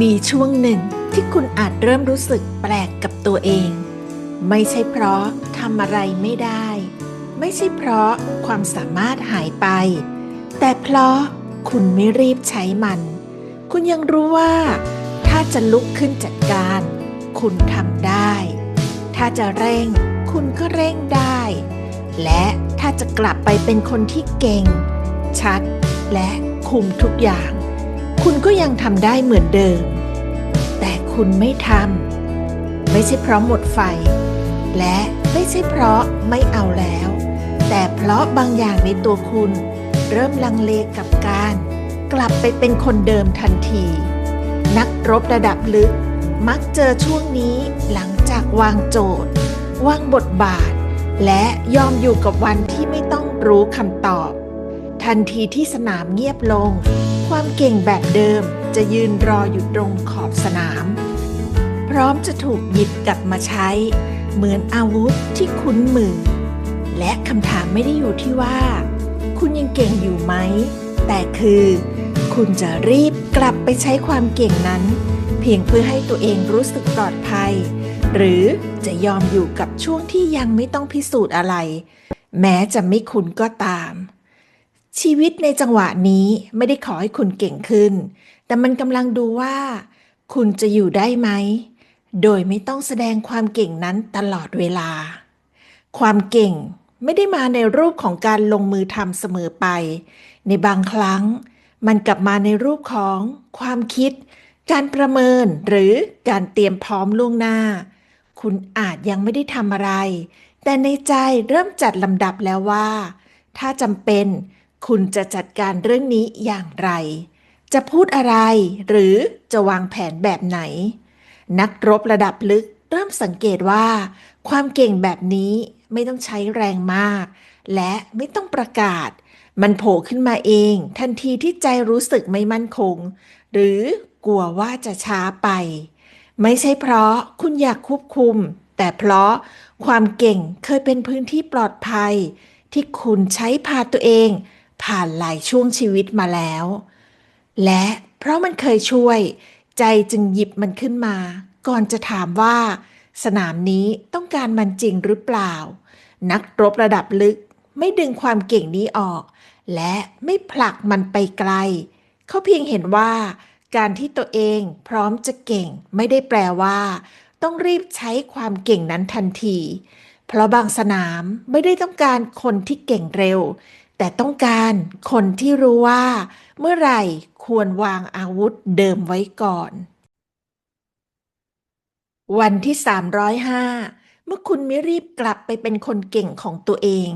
มีช่วงหนึ่งที่คุณอาจเริ่มรู้สึกแปลกกับตัวเอง ไม่ใช่เพราะทำอะไรไม่ได้ ไม่ใช่เพราะความสามารถหายไป แต่เพราะคุณไม่รีบใช้มัน คุณยังรู้ว่า ถ้าจะลุกขึ้นจัดการ คุณทำได้ ถ้าจะเร่ง คุณก็เร่งได้ และถ้าจะกลับไปเป็นคนที่เก่ง ชัด และคุมทุกอย่าง คุณก็ยังทำได้เหมือนเดิม แต่คุณไม่ทำ ไม่ใช่เพราะหมดไฟ และไม่ใช่เพราะไม่เอาแล้ว แต่เพราะบางอย่างในตัวคุณ เริ่มลังเลกับการ กลับไปเป็นคนเดิมทันที นักรบระดับลึกมักเจอช่วงนี้หลังจากวางโจทย์ วางบทบาท และยอมอยู่กับวันที่ไม่ต้องรู้คำตอบ ทันทีที่สนามเงียบลง ความเก่งแบบเดิมจะยืนรออยู่ตรงขอบสนาม พร้อมจะถูกหยิบกลับมาใช้ เหมือนอาวุธที่คุ้นมือ และคำถามไม่ได้อยู่ที่ว่า คุณยังเก่งอยู่ไหม แต่คือ คุณจะรีบกลับไปใช้ความเก่งนั้น เพียงเพื่อให้ตัวเองรู้สึกปลอดภัย หรือจะยอมอยู่กับช่วงที่ยังไม่ต้องพิสูจน์อะไร แม้จะไม่คุ้นก็ตาม ชีวิตในจังหวะนี้ไม่ได้ขอให้คุณเก่งขึ้น แต่มันกำลังดูว่า คุณจะอยู่ได้ไหม โดยไม่ต้องแสดงความเก่งนั้นตลอดเวลา ความเก่งไม่ได้มาในรูปของการลงมือทำเสมอไป ในบางครั้ง มันกลับมาในรูปของความคิด การประเมินหรือการเตรียมพร้อมล่วงหน้า คุณอาจยังไม่ได้ทำอะไร แต่ในใจเริ่มจัดลำดับแล้วว่า ถ้าจำเป็น คุณจะจัดการเรื่องนี้อย่างไร จะพูดอะไร หรือจะวางแผนแบบไหน นักรบระดับลึกเริ่มสังเกตว่า ความเก่งแบบนี้ไม่ต้องใช้แรงมาก และไม่ต้องประกาศ มันโผล่ขึ้นมาเอง ทันทีที่ใจรู้สึกไม่มั่นคง หรือกลัวว่าจะช้าไป ไม่ใช่เพราะคุณอยากควบคุม แต่เพราะความเก่งเคยเป็นพื้นที่ปลอดภัย ที่คุณใช้พาตัวเอง ผ่านหลายช่วงชีวิตมาแล้ว และเพราะมันเคยช่วย ใจจึงหยิบมันขึ้นมา ก่อนจะถามว่า สนามนี้ต้องการมันจริงหรือเปล่า นักรบระดับลึกไม่ดึงความเก่งนี้ออก และไม่ผลักมันไปไกล เขาเพียงเห็นว่า การที่ตัวเองพร้อมจะเก่งไม่ได้แปลว่า ต้องรีบใช้ความเก่งนั้นทันที เพราะบางสนามไม่ได้ต้องการคนที่เก่งเร็ว แต่ต้องการคนที่รู้ว่า เมื่อไหร่ควรวางอาวุธเดิมไว้ก่อน วันที่ 305 เมื่อคุณไม่รีบกลับไปเป็นคนเก่งของตัวเอง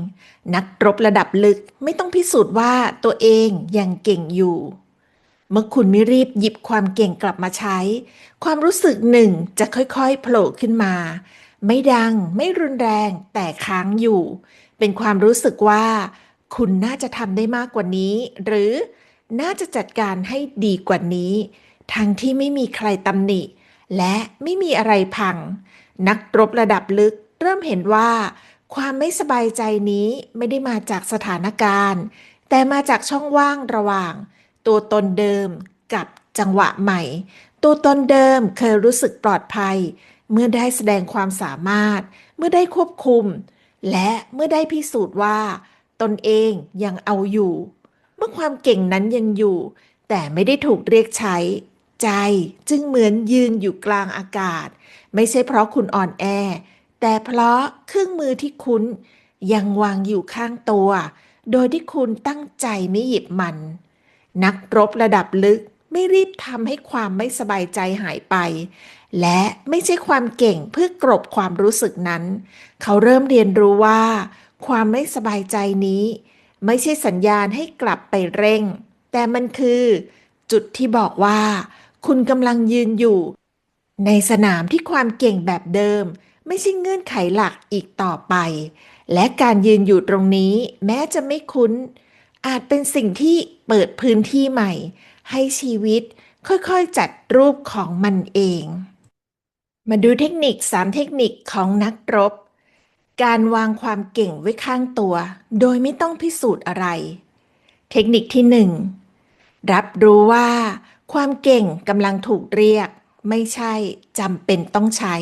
นักรบระดับลึกไม่ต้องพิสูจน์ว่าตัวเองยังเก่งอยู่ เมื่อคุณไม่รีบหยิบความเก่งกลับมาใช้ ความรู้สึกหนึ่งจะค่อยๆโผล่ขึ้นมา ไม่ดังไม่รุนแรงแต่ค้างอยู่ เป็นความรู้สึกว่า คุณน่าจะทำได้มากกว่านี้ หรือน่าจะจัดการให้ดีกว่านี้ ทั้งที่ไม่มีใครตำหนิ และไม่มีอะไรพัง นักรบระดับลึกเริ่มเห็นว่า ความไม่สบายใจนี้ไม่ได้มาจากสถานการณ์ แต่มาจากช่องว่างระหว่าง ตัวตนเดิมกับจังหวะใหม่ ตัวตนเดิมเคยรู้สึกปลอดภัย เมื่อได้แสดงความสามารถ เมื่อได้ควบคุม และเมื่อได้พิสูจน์ว่า ตนเองยังเอาอยู่ เมื่อความเก่งนั้นยังอยู่ แต่ไม่ได้ถูกเรียกใช้ ใจจึงเหมือนยืนอยู่กลางอากาศ ไม่ใช่เพราะคุณอ่อนแอ แต่เพราะเครื่องมือที่คุณยังวางอยู่ข้างตัว โดยที่คุณตั้งใจไม่หยิบมัน นักรบระดับลึกไม่รีบทำให้ความไม่สบายใจหายไป และไม่ใช่ความเก่งเพื่อกลบความรู้สึกนั้น เขาเริ่มเรียนรู้ว่า ความไม่สบายใจนี้ ไม่ใช่สัญญาณให้กลับไปเร่ง แต่มันคือ จุดที่บอกว่า คุณกำลังยืนอยู่ ในสนามที่ความเก่งแบบเดิม ไม่ใช่เงื่อนไขหลักอีกต่อไป และการยืนอยู่ตรงนี้ แม้จะไม่คุ้น อาจเป็นสิ่งที่เปิดพื้นที่ใหม่ ให้ชีวิตค่อยๆ จัดรูปของมันเอง มาดูเทคนิค 3 เทคนิคของนักรบ การวางความเก่งไว้ข้างตัว โดยไม่ต้องพิสูจน์อะไร เทคนิคที่1รับรู้ว่า ความเก่งกำลังถูกเรียก ไม่ใช่จำเป็นต้องใช้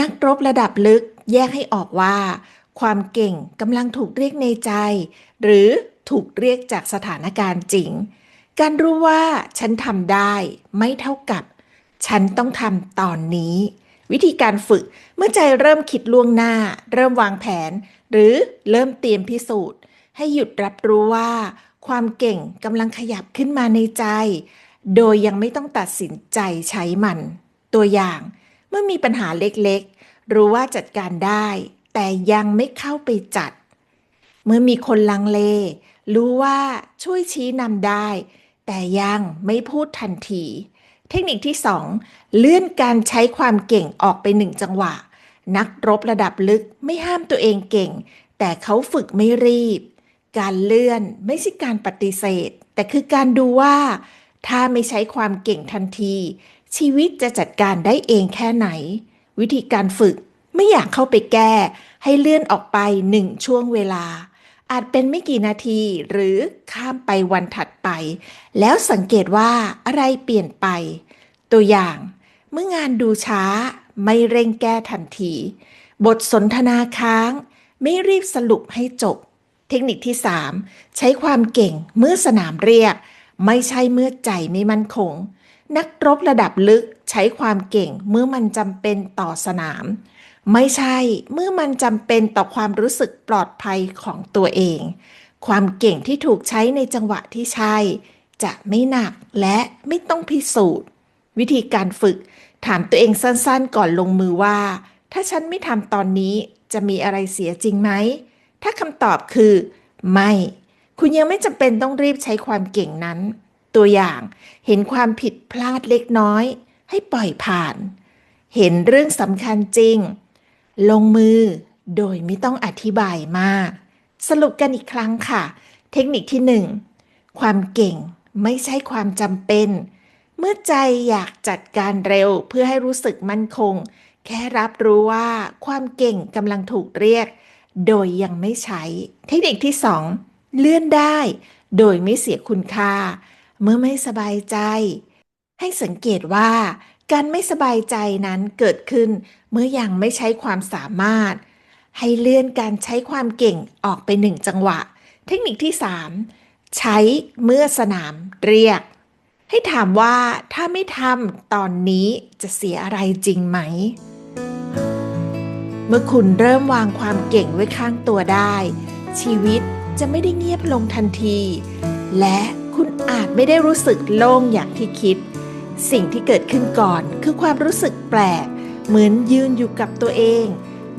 นักรบระดับลึกแยกให้ออกว่า ความเก่งกำลังถูกเรียกในใจ หรือถูกเรียกจากสถานการณ์จริง การรู้ว่าฉันทำได้ ไม่เท่ากับ ฉันต้องทำตอนนี้ วิธีการฝึกเมื่อใจเริ่มคิดล่วงหน้า เริ่มวางแผน หรือเริ่มเตรียมพิสูจน์ ให้หยุดรับรู้ว่า ความเก่งกำลังขยับขึ้นมาในใจ โดยยังไม่ต้องตัดสินใจใช้มัน ตัวอย่าง เมื่อมีปัญหาเล็กๆ รู้ว่าจัดการได้ แต่ยังไม่เข้าไปจัด เมื่อมีคนลังเล รู้ว่าช่วยชี้นำได้ แต่ยังไม่พูดทันที เทคนิคที่ 2 เลื่อนการใช้ความเก่งออกไปหนึ่งจังหวะ นักรบระดับลึกไม่ห้ามตัวเองเก่ง แต่เขาฝึกไม่รีบ การเลื่อนไม่ใช่การปฏิเสธ แต่คือการดูว่า ถ้าไม่ใช้ความเก่งทันที ชีวิตจะจัดการได้เองแค่ไหน วิธีการฝึกไม่อยากเข้าไปแก้ ให้เลื่อนออกไปหนึ่งช่วงเวลา อาจเป็นไม่กี่นาทีหรือข้ามไปวันถัดไป แล้วสังเกตว่าอะไรเปลี่ยนไป ตัวอย่างเมื่องานดูช้าไม่เร่งแก้ทันที บทสนทนาค้าง ไม่รีบสรุปให้จบ เทคนิคที่ 3 ใช้ความเก่งเมื่อสนามเรียก ไม่ใช่เมื่อใจไม่มั่นคง นักรบระดับลึก ช้ความเก่งเมื่อมันจำเป็นต่อสนาม ไม่ใช่เมื่อมันจำเป็นต่อความรู้สึกปลอดภัยของตัวเอง ความเก่งที่ถูกใช้ในจังหวะที่ใช่ จะไม่หนักและไม่ต้องพิสูจน์ วิธีการฝึก ถามตัวเองสั้นๆ ก่อนลงมือว่า ถ้าฉันไม่ทำตอนนี้จะมีอะไรเสียจริงไหม ถ้าคำตอบคือ ไม่ คุณยังไม่จำเป็นต้องรีบใช้ความเก่งนั้น ตัวอย่างเห็นความผิดพลาดเล็กน้อย ให้ปล่อยผ่าน เห็นเรื่องสำคัญจริง ลงมือโดยไม่ต้องอธิบายมาก สรุปกันอีกครั้งค่ะ เทคนิคที่ 1 ความเก่งไม่ใช่ความจำเป็น เมื่อใจอยากจัดการเร็วเพื่อให้รู้สึกมั่นคง แค่รับรู้ว่าความเก่งกำลังถูกเรียก โดยยังไม่ใช้ เทคนิคที่ 2 เลื่อนได้ โดยไม่เสียคุณค่า เมื่อไม่สบายใจ ให้สังเกตว่า การไม่สบายใจนั้นเกิดขึ้น เมื่อยังไม่ใช้ความสามารถ ให้เลื่อนการใช้ความเก่งออกไปหนึ่งจังหวะ เทคนิคที่ 3 ใช้เมื่อสนามเรียก ให้ถามว่าถ้าไม่ทำตอนนี้จะเสียอะไรจริงไหม เมื่อคุณเริ่มวางความเก่งไว้ข้างตัวได้ ชีวิตจะไม่ได้เงียบลงทันที และคุณอาจไม่ได้รู้สึกโล่งอย่างที่คิด สิ่งที่เกิดขึ้นก่อนคือความรู้สึกแปลก เหมือนยืนอยู่กับตัวเอง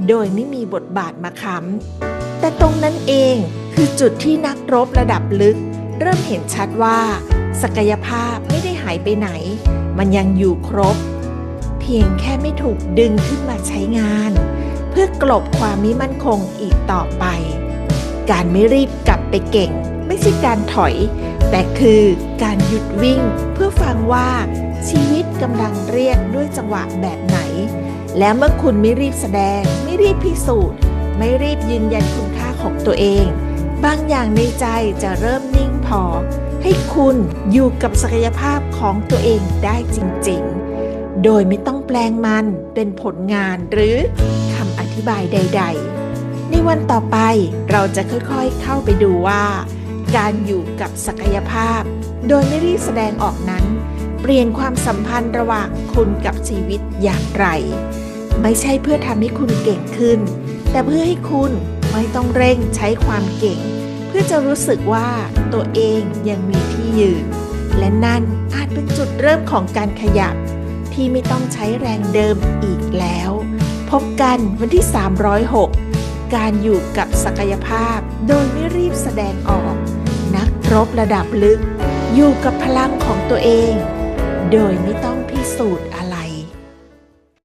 โดยไม่มีบทบาทมาค้ำแต่ตรงนั้นเองคือจุดที่นักรบระดับลึก เริ่มเห็นชัดว่า ศักยภาพไม่ได้หายไปไหน มันยังอยู่ครบ เพียงแค่ไม่ถูกดึงขึ้นมาใช้งาน เพื่อกลบความมิมั่นคงอีกต่อไป การไม่รีบกลับไปเก่ง ไม่ใช่การถอย แต่คือการหยุดวิ่งเพื่อฟังว่า ชีวิตกำลังเรียกด้วยจังหวะแบบไหน และเมื่อคุณไม่รีบแสดง ไม่รีบพิสูจน์ ไม่รีบยืนยันคุณค่าของตัวเอง บางอย่างในใจจะเริ่มนิ่งพอ ให้คุณอยู่กับศักยภาพของตัวเองได้จริงๆ โดยไม่ต้องแปลงมันเป็นผลงานหรือคำอธิบายใด ๆ ในวันต่อไปเราจะค่อยๆเข้าไปดูว่า การอยู่กับศักยภาพ โดยไม่รีบแสดงออกนั้น ปลี่ยนความสัมพันธ์ระหว่างคุณกับชีวิตอย่างไร ไม่ใช่เพื่อทำให้คุณเก่งขึ้น แต่เพื่อให้คุณไม่ต้องเร่งใช้ความเก่ง เพื่อจะรู้สึกว่าตัวเองยังมีที่ยืน และนั่นอาจเป็นจุดเริ่มของการขยับ ที่ไม่ต้องใช้แรงเดิมอีกแล้ว พบกันวันที่ 306 การอยู่กับศักยภาพ โดยไม่รีบแสดงออก นักรบระดับลึกอยู่กับพลังของตัวเอง โดยไม่ต้องพิสูจน์